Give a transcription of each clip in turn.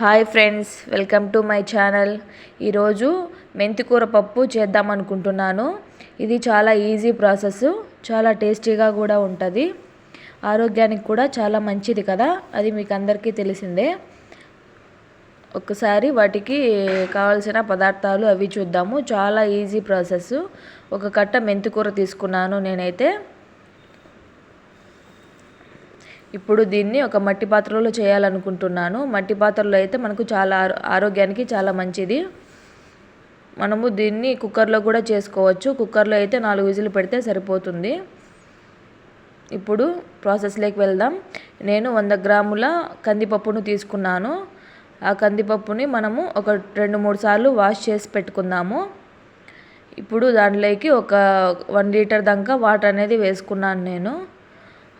Hi friends welcome to my channel. ఈరోజు మెంతికూర పప్పు చేద్దాం అనుకుంటున్నాను. ఇది చాలా ఈజీ ప్రాసెస్ చాలా టేస్టీగా కూడా ఉంటుంది. ఆరోగ్యానికి కూడా చాలా మంచిది కదా అది మీకు అందరికీ తెలిసిందే. ఒకసారి వాటికి కావాల్సిన పదార్థాలు అవి చూద్దాము. చాలా ఈజీ ప్రాసెస్. ఒక కట్ట మెంతికూర తీసుకున్నాను నేనైతే. ఇప్పుడు దీన్ని ఒక మట్టి పాత్రలో చేయాలనుకుంటున్నాను. మట్టి పాత్రలో అయితే మనకు చాలా ఆరోగ్యానికి చాలా మంచిది. మనము దీన్ని కుక్కర్లో కూడా చేసుకోవచ్చు. కుక్కర్లో అయితే నాలుగు విజులు పెడితే సరిపోతుంది. ఇప్పుడు ప్రాసెస్లోకి వెళ్దాం. నేను వంద గ్రాముల కందిపప్పును తీసుకున్నాను. ఆ కందిపప్పుని మనము ఒక రెండు మూడు సార్లు వాష్ చేసి పెట్టుకుందాము. ఇప్పుడు దాంట్లోకి ఒక వన్ లీటర్ దాకా వాటర్ అనేది వేసుకున్నాను నేను.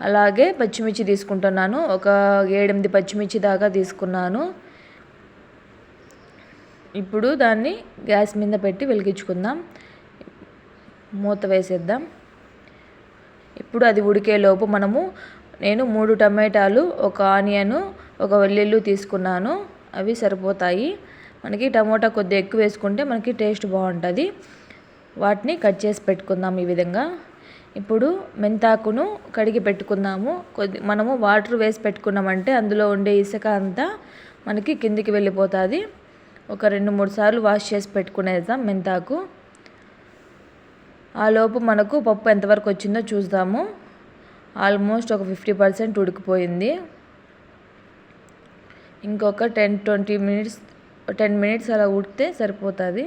అలాగే పచ్చిమిర్చి తీసుకుంటున్నాను. ఒక ఏడెనిమిది పచ్చిమిర్చి దాకా తీసుకున్నాను. ఇప్పుడు దాన్ని గ్యాస్ మీద పెట్టి వెలిగించుకుందాం. మూత వేసేద్దాం. ఇప్పుడు అది ఉడికేలోపు మనము నేను మూడు టమాటాలు ఒక ఆనియను ఒక వెల్లుల్లి తీసుకున్నాను. అవి సరిపోతాయి. మనకి టమోటా కొద్దిగా ఎక్కువ వేసుకుంటే మనకి టేస్ట్ బాగుంటుంది. వాటిని కట్ చేసి పెట్టుకుందాం ఈ విధంగా. ఇప్పుడు మెంతాకును కడిగి పెట్టుకుందాము. కొద్ది మనము వాటర్ వేసి పెట్టుకున్నామంటే అందులో ఉండే ఇసుక అంతా మనకి కిందికి వెళ్ళిపోతుంది. ఒక రెండు మూడు సార్లు వాష్ చేసి పెట్టుకునేద్దాం మెంతాకు. ఆ లోపు మనకు పప్పు ఎంతవరకు వచ్చిందో చూద్దాము. ఆల్మోస్ట్ ఒక ఫిఫ్టీ పర్సెంట్ ఉడికిపోయింది. ఇంకొక ten twenty minutes ten minutes అలా ఉడితే సరిపోతుంది.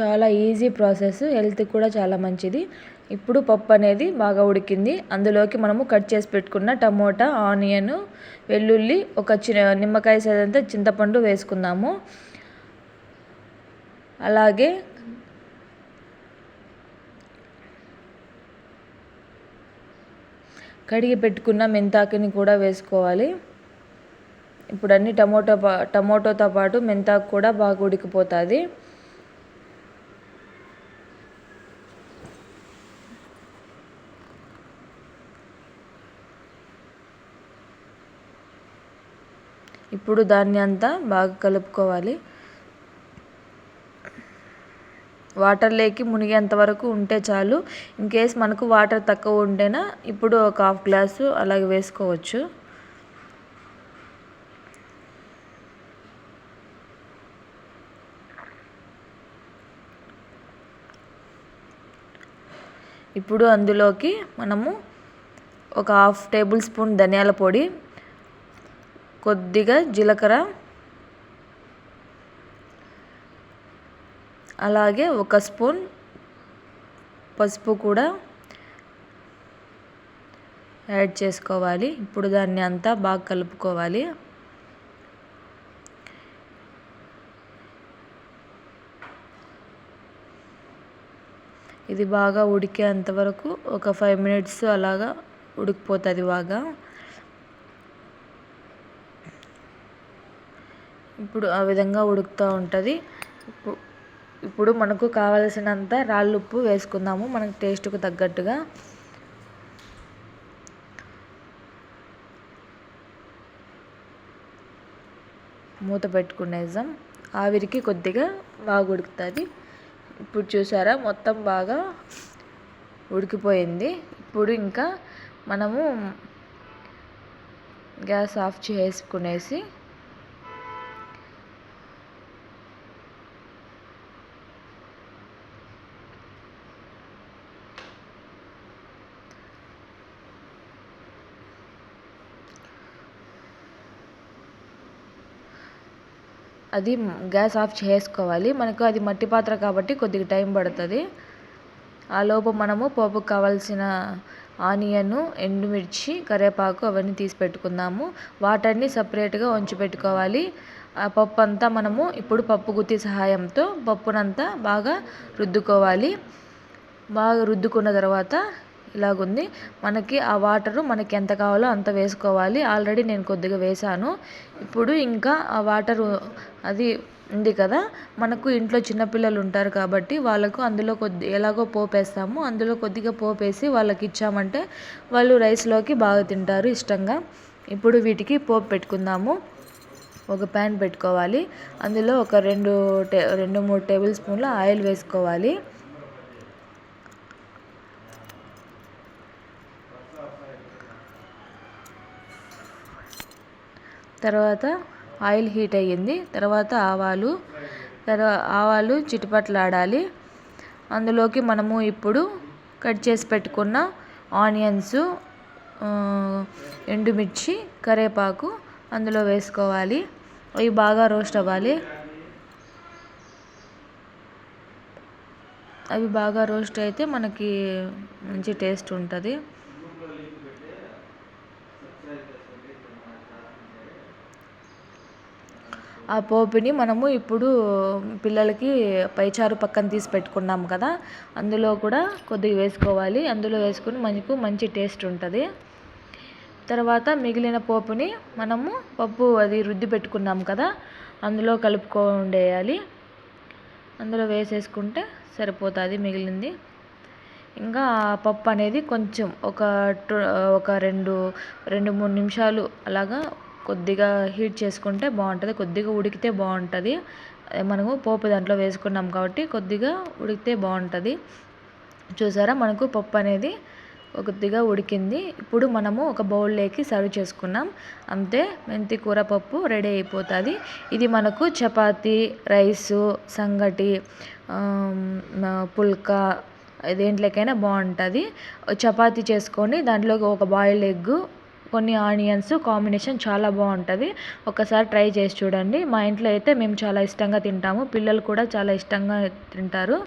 చాలా ఈజీ ప్రాసెస్ హెల్త్కి కూడా చాలా మంచిది. ఇప్పుడు పప్పు అనేది బాగా ఉడికింది. అందులోకి మనము కట్ చేసి పెట్టుకున్న టమోటా ఆనియన్ వెల్లుల్లి ఒక చిన్న నిమ్మకాయ సైజ్ చింతపండు వేసుకుందాము. అలాగే కడిగి పెట్టుకున్న మెంతాకిని కూడా వేసుకోవాలి. ఇప్పుడు అన్ని టమోటో టమోటోతో పాటు మెంతాకు కూడా బాగా ఉడికిపోతుంది. ఇప్పుడు దాన్ని అంతా బాగా కలుపుకోవాలి. వాటర్ లేకి మునిగేంత వరకు ఉంటే చాలు. ఇన్ కేస్ మనకు వాటర్ తక్కువ ఉంటేనా ఇప్పుడు ఒక హాఫ్ గ్లాసు అలాగే వేసుకోవచ్చు. ఇప్పుడు అందులోకి మనము ఒక హాఫ్ టేబుల్ స్పూన్ ధనియాల పొడి కొద్దిగా జీలకర్ర. అలాగే ఒక స్పూన్ పసుపు కూడా యాడ్ చేసుకోవాలి. ఇప్పుడు దాన్ని అంతా బాగా కలుపుకోవాలి. ఇది బాగా ఉడికేంత వరకు ఒక ఫైవ్ మినిట్స్ అలాగా ఉడికిపోతుంది బాగా. ఇప్పుడు ఆ విధంగా ఉడుకుతూ ఉంటుంది. ఇప్పుడు మనకు కావలసినంత రాళ్ళు ఉప్పు వేసుకుందాము. మనకు టేస్ట్కు తగ్గట్టుగా. మూత పెట్టుకునేద్దాం. ఆవిరికి కొద్దిగా బాగా ఉడుకుతుంది. ఇప్పుడు చూసారా మొత్తం బాగా ఉడికిపోయింది. ఇప్పుడు ఇంకా మనము గ్యాస్ ఆఫ్ చేసుకునేసి అది గ్యాస్ ఆఫ్ చేసుకోవాలి. మనకు అది మట్టి పాత్ర కాబట్టి కొద్దిగా టైం పడుతుంది. ఆ లోపు మనము పోపుకు కావాల్సిన ఆనియన్ ఎండుమిర్చి కరివేపాకు అవన్నీ తీసి పెట్టుకుందాము. వాటర్ని సపరేట్గా ఉంచి పెట్టుకోవాలి. ఆ పప్పు అంతా మనము ఇప్పుడు పప్పు గుత్తి సహాయంతో పప్పునంతా బాగా రుద్దుకోవాలి. బాగా రుద్దుకున్న తర్వాత ఇలాగుంది. మనకి ఆ వాటరు మనకి ఎంత కావాలో అంత వేసుకోవాలి. ఆల్రెడీ నేను కొద్దిగా వేసాను ఇప్పుడు ఇంకా ఆ వాటరు అది ఉంది కదా మనకు ఇంట్లో చిన్నపిల్లలు ఉంటారు కాబట్టి వాళ్ళకు అందులో కొద్ది ఎలాగో పోపేస్తాము. అందులో కొద్దిగా పోపేసి వాళ్ళకి ఇచ్చామంటే వాళ్ళు రైస్లోకి బాగా తింటారు ఇష్టంగా. ఇప్పుడు వీటికి పోపు పెట్టుకుందాము. ఒక ప్యాన్ పెట్టుకోవాలి. అందులో ఒక రెండు టే రెండు మూడు టేబుల్ స్పూన్ల ఆయిల్ వేసుకోవాలి. తర్వాత ఆయిల్ హీట్ అయ్యింది. తర్వాత ఆవాలు తర్వాత ఆవాలు చిటిపట్లాడాలి. అందులోకి మనము ఇప్పుడు కట్ చేసి పెట్టుకున్న ఆనియన్స్ ఎండుమిర్చి కరివేపాకు అందులో వేసుకోవాలి. అవి బాగా రోస్ట్ అవ్వాలి. అవి బాగా రోస్ట్ అయితే మనకి మంచి టేస్ట్ ఉంటుంది. ఆ పోపుని మనము ఇప్పుడు పిల్లలకి పైచారు పక్కన తీసి పెట్టుకున్నాం కదా అందులో కూడా కొద్దిగా వేసుకోవాలి. అందులో వేసుకుని మనకు మంచి టేస్ట్ ఉంటుంది. తర్వాత మిగిలిన పోపుని మనము పప్పు అది రుద్ది పెట్టుకున్నాం కదా అందులో కలుపుకోండేయాలి. అందులో వేసేసుకుంటే సరిపోతుంది మిగిలింది. ఇంకా పప్పు అనేది కొంచెం ఒక ఒక రెండు రెండు మూడు నిమిషాలు అలాగా కొద్దిగా హీట్ చేసుకుంటే బాగుంటుంది. కొద్దిగా ఉడికితే బాగుంటుంది. మనము పోపు దాంట్లో వేసుకున్నాం కాబట్టి కొద్దిగా ఉడికితే బాగుంటుంది. చూసారా? మనకు పప్పు అనేది కొద్దిగా ఉడికింది. ఇప్పుడు మనము ఒక బౌల్లోకి సర్వ్ చేసుకున్నాం. అంతే మెంతి కూర పప్పు రెడీ అయిపోతుంది. ఇది మనకు చపాతి రైసు సంగటి పుల్కా దేంట్లోకైనా బాగుంటుంది. చపాతీ చేసుకొని దాంట్లోకి ఒక బాయిల్డ్ ఎగ్ కొన్ని ఆనియన్స్ కాంబినేషన్ చాలా బాగుంటుంది. ఒకసారి ట్రై చేసి చూడండి. మా ఇంట్లో అయితే మేము చాలా ఇష్టంగా తింటాము. పిల్లలు కూడా చాలా ఇష్టంగా తింటారు.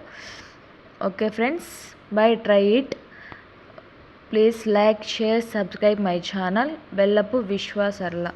Okay friends bye try it. Please like share subscribe my channel. బెల్లపు విశ్వాసర్ల.